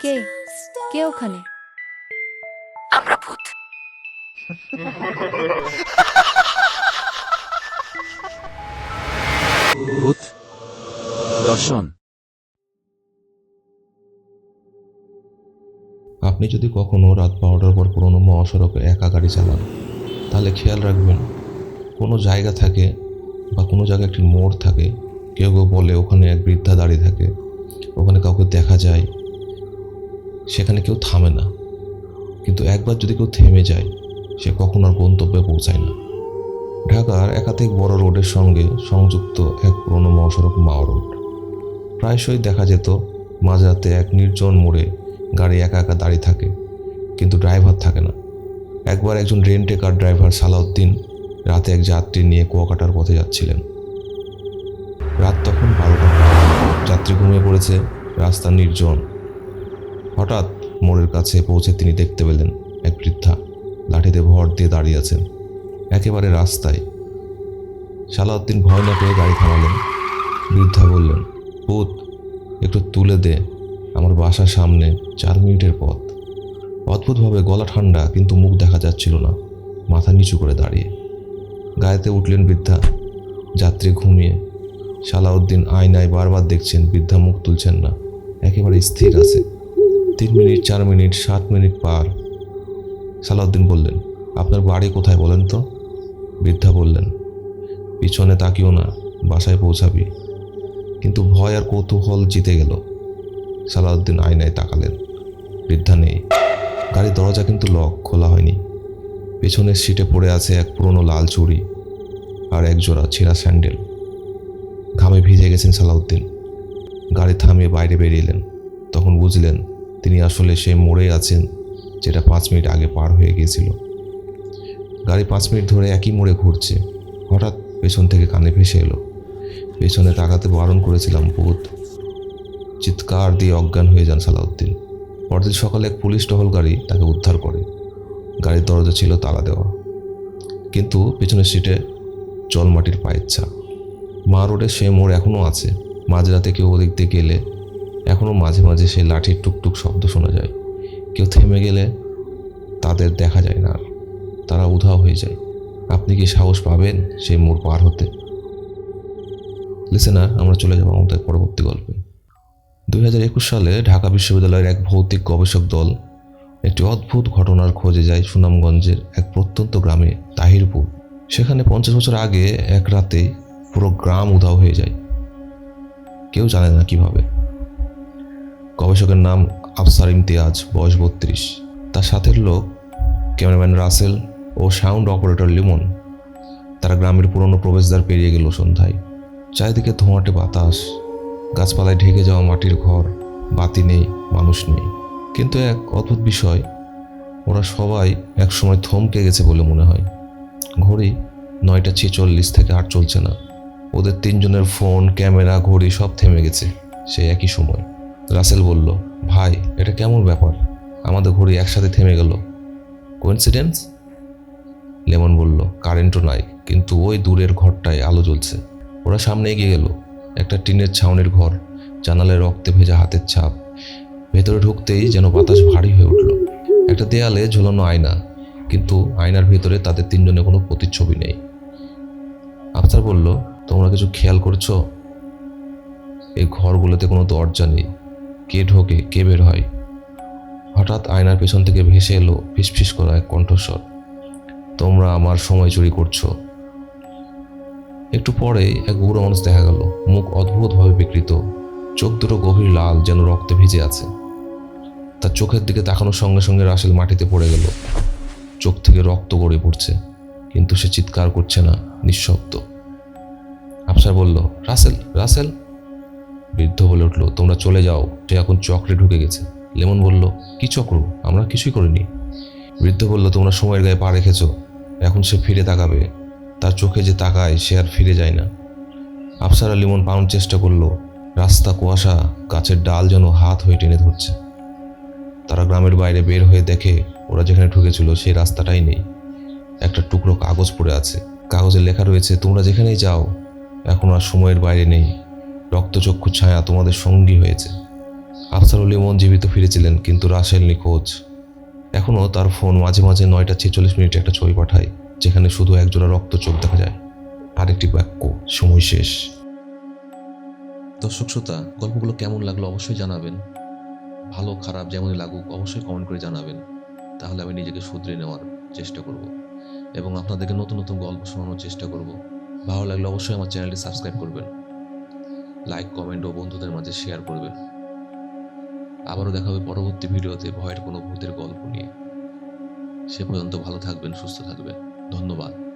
কে? কে ওখানে? আমরা ভূত। ভূত দর্শন। আপনি যদি কখনও রাত বারোটার পর পুরনো মহাসড়কে একা গাড়ি চালান তাহলে খেয়াল রাখবেন কোনো জায়গা থাকে বা কোনো জায়গায় একটি মোড় থাকে কেউ কেউ বলে ওখানে এক বৃদ্ধা দাঁড়িয়ে থাকে। ওখানে কাউকে দেখা যায়, সেখানে কেউ থামে না। কিন্তু একবার যদি কেউ থেমে যায়, সে কখনো আর গন্তব্যে পৌঁছায় না। ঢাকার একাধিক বড় রোডের সঙ্গে সংযুক্ত এক পুরনো মহাসড়ক মাও রোড। প্রায়শই দেখা যেত মাঝরাতে এক নির্জন মোড়ে গাড়ি একা একা দাঁড়িয়ে থাকে, কিন্তু ড্রাইভার থাকে না। একবার একজন রেন্টে কার ড্রাইভার সালাউদ্দিন রাতে এক যাত্রী নিয়ে কুয়াকাটার পথে যাচ্ছিলেন। রাত তখন বারোটা। যাত্রী ঘুমিয়ে পড়েছে রাস্তা নির্জন। হঠাৎ মোড়ের কাছে পৌঁছে তিনি দেখতে পেলেন এক বৃদ্ধা লাঠিতে ভর দিয়ে দাঁড়িয়ে আছেন, একেবারে রাস্তায়। সালাউদ্দিন ভয় না পেয়ে গাড়ি থামালেন। বৃদ্ধা বললেন, পুত, একটু তুলে দে, আমার বাসার সামনে চার মিনিটের পথ। অদ্ভুতভাবে গলা ঠান্ডা, কিন্তু মুখ দেখা যাচ্ছিল না, মাথা নিচু করে দাঁড়িয়ে। গায়েতে উঠলেন বৃদ্ধা। যাত্রী ঘুমিয়ে সালাউদ্দিন আয়নায় বারবার দেখছেন, বৃদ্ধা মুখ তুলছেন না। একেবারে স্থির আছে। তিন মিনিট, চার মিনিট, সাত মিনিট পার। সালাউদ্দিন বললেন, আপনার বাড়ি কোথায় বলেন তো? বৃদ্ধা বললেন, পিছনে তাকিও না, বাসায় পৌঁছাবি। কিন্তু ভয় আর কৌতূহল জিতে গেল। সালাউদ্দিন আয়নায় তাকালেন। বৃদ্ধা নেই। গাড়ির দরজা কিন্তু লক, খোলা হয়নি। পেছনের সিটে পড়ে আছে এক পুরনো লাল চুড়ি আর এক জোড়া ছেঁড়া স্যান্ডেল। ঘামে ভিজে গেছেন সালাউদ্দিন। গাড়ি থামিয়ে বাইরে বেরিয়েলেন তখন বুঝলেন তিনি আসলে সেই মোড়ে আছেন যেটা পাঁচ মিনিট আগে পার হয়ে গিয়েছিল। গাড়ি পাঁচ মিনিট ধরে একই মোড়ে ঘুরছে। হঠাৎ পেছন থেকে কানে ভেসে এলো। পেছনে তাকাতে বারণ করেছিলাম ভূত চিৎকার দিয়ে অজ্ঞান হয়ে যান সালাউদ্দিন। পরদিন সকালে এক পুলিশ টহল গাড়ি তাকে উদ্ধার করে। গাড়ির দরজা ছিল তালা দেওয়া। কিন্তু পেছনের সিটে জল মাটির পায়ের ছাপ। মা রোডে সে মোড় এখনও আছে। মাঝরাতে কেউ ওদিক দিয়ে গেলে এখনও মাঝে মাঝে সেই লাঠির টুকটুক শব্দ শোনা যায়। কেউ থেমে গেলে তাদের দেখা যায় না তারা উধাও হয়ে যায়। আপনি কি সাহস পাবেন সেই মোড় পার হতে? লিসেনার, আমরা চলে যাব আমাদের পরবর্তী গল্পে। দুই হাজার একুশ সালে ঢাকা বিশ্ববিদ্যালয়ের এক ভৌতিক গবেষক দল একটি অদ্ভুত ঘটনার খোঁজে যায় সুনামগঞ্জের এক প্রত্যন্ত গ্রামে, তাহিরপুর। সেখানে পঞ্চাশ বছর আগে এক রাতে পুরো গ্রাম উধাও হয়ে যায়। কেউ জানে না কীভাবে। গবেষকের নাম আফসার ইমতিয়াজ, বয়স বত্রিশ। তার সাথের লোক ক্যামেরাম্যান রাসেল ও সাউন্ড অপারেটর লিমন। তারা গ্রামের পুরনো প্রবেশদ্বার পেরিয়ে গেল সন্ধ্যায়। চারিদিকে ধোঁয়াটে বাতাস, গাছপালায় ঢেকে যাওয়া মাটির ঘর, বাতি নেই, মানুষ নেই। কিন্তু এক অদ্ভুত বিষয়, ওরা সবাই একসময় থমকে গেছে বলে মনে হয়। ঘড়ি নয়টা ছেচল্লিশ থেকে আর চলছে না। ওদের তিনজনের ফোন, ক্যামেরা, ঘড়ি সব থেমে গেছে। সে একই সময়। রাসেল বলল, ভাই, এটা কেমন ব্যাপার? আমাদের ঘড়ি একসাথে থেমে গেল। কোইন্সিডেন্স? লেমন বলল, কারেন্টও নাই, কিন্তু ওই দূরের ঘরটায় আলো জ্বলছে। ওরা সামনে এগিয়ে গেল। একটা টিনের ছাউনির ঘর। জানালে রক্তে ভেজা হাতের ছাপ। ভেতরে ঢুকতেই যেন বাতাস ভারী হয়ে উঠল। একটা দেয়ালে ঝুলানো আয়না, কিন্তু আয়নার ভেতরে তাদের তিনজনের কোনো প্রতিচ্ছবি নেই। আফতার বলল তোমরা কিছু খেয়াল করছ? এই ঘরগুলোতে কোনো দরজা নেই। কে ঢোকে, কে বের হয়? হঠাৎ আয়নার পেছন থেকে ভেসে এলো ফিসফিস করা এক কণ্ঠস্বর। তোমরা আমার সময় চুরি করছ। একটু পরেই এক বুড়ো মানুষ দেখা গেল। মুখ অদ্ভুতভাবে বিকৃত। চোখ দুটো গভীর লাল, যেন রক্তে ভিজে আছে। তার চোখের দিকে তাকানোর সঙ্গে সঙ্গে রাসেল মাটিতে পড়ে গেল। চোখ থেকে রক্ত গড়ে পড়ছে। কিন্তু সে চিৎকার করছে না, নিঃশব্দ। আফসার বলল, রাসেল রাসেল। বৃদ্ধ বলে উঠল, তোমরা চলে যাও সে এখন চক্রে ঢুকে গেছে। লেমন বলল, কি চক্র? আমরা কিছুই করিনি। বৃদ্ধ বলল, তোমরা সময়ের গায়ে পা রেখেছো, এখন সে ফিরে তাকাবে। তার চোখে যে তাকায়, সে আর ফিরে যায় না। আফসারা লিমন পাওয়ার চেষ্টা করল। রাস্তা, কুয়াশা, গাছের ডাল যেন হাত হয়ে টেনে ধরছে। তারা গ্রামের বাইরে বের হয়ে দেখে, ওরা যেখানে ঢুকেছিল, সেই রাস্তাটাই নেই। একটা টুকরো কাগজ পড়ে আছে। কাগজে লেখা রয়েছে, তোমরা যেখানেই যাও এখন আর সময়ের বাইরে নেই। রক্তচক্ষু ছায়া তোমাদের সঙ্গী হয়েছে। আফসারুল ইমন জীবিত ফিরেছিলেন, কিন্তু রাসেল নিখোঁজ। এখনও তার ফোন মাঝে মাঝে নয়টা ছেচল্লিশ মিনিটে একটা ছবি পাঠায়, যেখানে শুধু একজোড়া রক্ত চোখ দেখা যায়। আরেকটি বাক্য, সময় শেষ। দর্শক শ্রোতা, গল্পগুলো কেমন লাগল অবশ্যই জানাবেন। ভালো, খারাপ যেমনই লাগুক, অবশ্যই কমেন্ট করে জানাবেন। তাহলে আমি নিজেকে শুধরে নেওয়ার চেষ্টা করব। এবং আপনাদেরকে নতুন নতুন গল্প শোনানোর চেষ্টা করব। ভালো লাগলে অবশ্যই আমার চ্যানেলটি সাবস্ক্রাইব করবেন। লাইক কমেন্ট ও বন্ধুদের মাঝে শেয়ার করবেন। আবারও দেখা হবে পরবর্তী ভিডিওতে ভয়ের কোনো ভূতের গল্প নিয়ে। সে পর্যন্ত ভালো থাকবেন, সুস্থ থাকবেন। ধন্যবাদ।